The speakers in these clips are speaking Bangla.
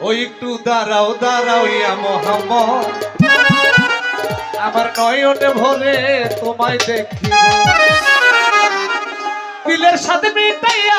ওই একটু দাঁড়াও দাঁড়াও ইয়া মোহাম্মদ। আমার নয়নে ভরে তোমায় দেখি দিলের সাথে মিটাইয়া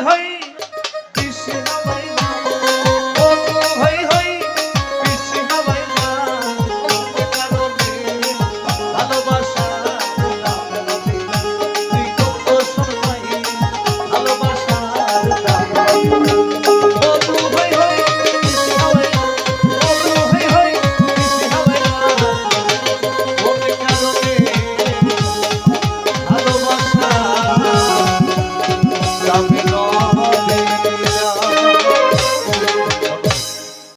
হয়